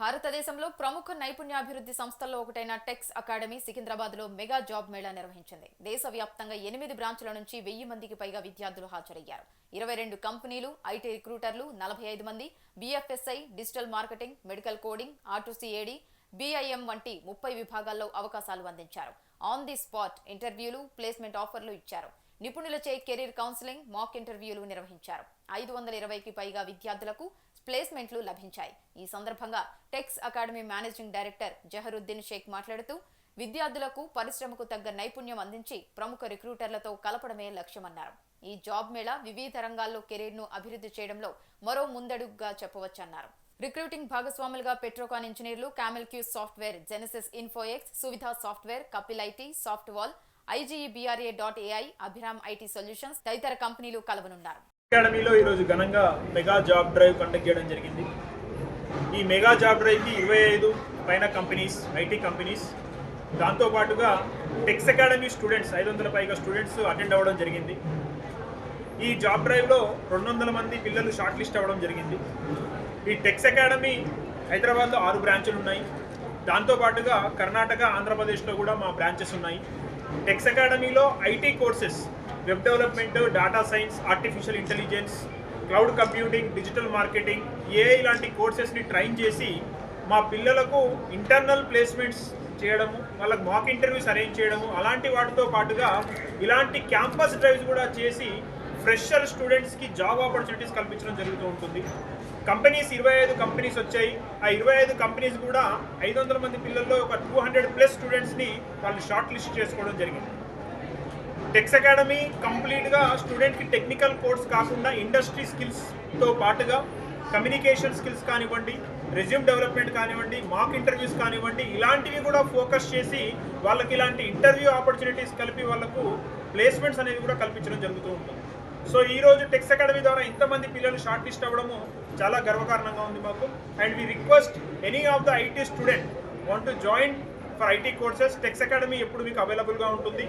భారతదేశంలో ప్రముఖ నైపుణ్యాభివృద్ధి సంస్థల్లో ఒకటైన టెక్స్ అకాడమీ సికింద్రాబాద్లో మెగా జాబ్ మేళా నిర్వహించింది. దేశవ్యాప్తంగా ఎనిమిది బ్రాంచ్ల నుంచి వెయ్యి మందికి పైగా విద్యార్థులు హాజరయ్యారు. ఇరవై రెండు కంపెనీలు ఐటీ రిక్రూటర్లు నలభై ఐదు మంది BFSI digital marketing medical coding art CAD BIM వంటి ముప్పై విభాగాల్లో అవకాశాలు అందించారు. ఆన్ ది స్పాట్ ఇంటర్వ్యూలు ప్లేస్మెంట్ ఆఫర్లు ఇచ్చారు. నిపుణులచే కెరీర్ కౌన్సిలింగ్ మాక్ ఇంటర్వ్యూలు నిర్వహించారు. ఐదు వందల ఇరవైకి పైగా విద్యార్థులకు ప్లేస్మెంట్లు లభించాయి. ఈ సందర్భంగా Tex Academy managing director Zahiruddin Shaikh మాట్లాడుతూ విద్యార్థులకు పరిశ్రమకు తగ్గ నైపుణ్యం అందించి ప్రముఖ రిక్రూటర్లతో కలపడమే లక్ష్యమన్నారు. ఈ జాబ్ మేళా వివిధ రంగాల్లో కెరీర్ను అభివృద్ధి చేయడంలో మరో ముందడుగుగా చెప్పవచ్చన్నారు. రిక్రూటింగ్ భాగస్వాములుగా Petrocon engineers Camel Q software Genesis Infoex Suvidha software Kapil IT Softwall IGEBRA dot AI Abhiram IT solutions తదితర కంపెనీలు కలవనున్నారు. అకాడమీలో ఈరోజు ఘనంగా మెగా జాబ్ డ్రైవ్ కండక్ట్ చేయడం జరిగింది. ఈ మెగా జాబ్ డ్రైవ్కి ఇరవై ఐదు పైన కంపెనీస్ ఐటీ కంపెనీస్ దాంతోపాటుగా టెక్స్ అకాడమీ స్టూడెంట్స్ ఐదు వందల పైగా స్టూడెంట్స్ అటెండ్ అవ్వడం జరిగింది. ఈ జాబ్ డ్రైవ్లో రెండు వందల మంది పిల్లలు షార్ట్ లిస్ట్ అవ్వడం జరిగింది. ఈ టెక్స్ అకాడమీ హైదరాబాద్లో ఆరు బ్రాంచులు ఉన్నాయి. దాంతోపాటుగా కర్ణాటక ఆంధ్రప్రదేశ్లో కూడా మా బ్రాంచెస్ ఉన్నాయి. టెక్స్ అకాడమీలో IT courses web development data science artificial intelligence cloud computing digital marketing AI లాంటి కోర్సెస్ని ట్రైన్ చేసి మా పిల్లలకు ఇంటర్నల్ ప్లేస్మెంట్స్ చేయడము వాళ్ళకి మాక్ ఇంటర్వ్యూస్ అరేంజ్ చేయడము అలాంటి వాటితో పాటుగా ఇలాంటి క్యాంపస్ డ్రైవ్స్ కూడా చేసి ఫ్రెషర్ స్టూడెంట్స్కి జాబ్ ఆపర్చునిటీస్ కల్పించడం జరుగుతూ ఉంటుంది. కంపెనీస్ ఇరవై ఐదు కంపెనీస్ వచ్చాయి. ఆ ఇరవై ఐదు కంపెనీస్ కూడా ఐదు వందల మంది పిల్లల్లో ఒక టూ హండ్రెడ్ ప్లస్ స్టూడెంట్స్ని వాళ్ళు షార్ట్ లిస్ట్ చేసుకోవడం జరిగింది. టెక్స్ అకాడమీ కంప్లీట్గా స్టూడెంట్కి టెక్నికల్ కోర్స్ కాకుండా ఇండస్ట్రీ స్కిల్స్తో పాటుగా కమ్యూనికేషన్ స్కిల్స్ కానివ్వండి రెజ్యూమ్ డెవలప్మెంట్ కానివ్వండి మాక్ ఇంటర్వ్యూస్ కానివ్వండి ఇలాంటివి కూడా ఫోకస్ చేసి వాళ్ళకి ఇలాంటి ఇంటర్వ్యూ ఆపర్చునిటీస్ కలిపి వాళ్ళకు ప్లేస్మెంట్స్ అనేవి కూడా కల్పించడం జరుగుతూ ఉంటుంది. సో ఈ రోజు టెక్స్ అకాడమీ ద్వారా ఇంతమంది పిల్లలు షార్ట్ లిస్ట్ అవ్వడము చాలా గర్వకారణంగా ఉంది మాకు. And we request any of the IT student want to join for IT courses. Tex Academy ఎప్పుడు మీకు అవైలబుల్గా ఉంటుంది.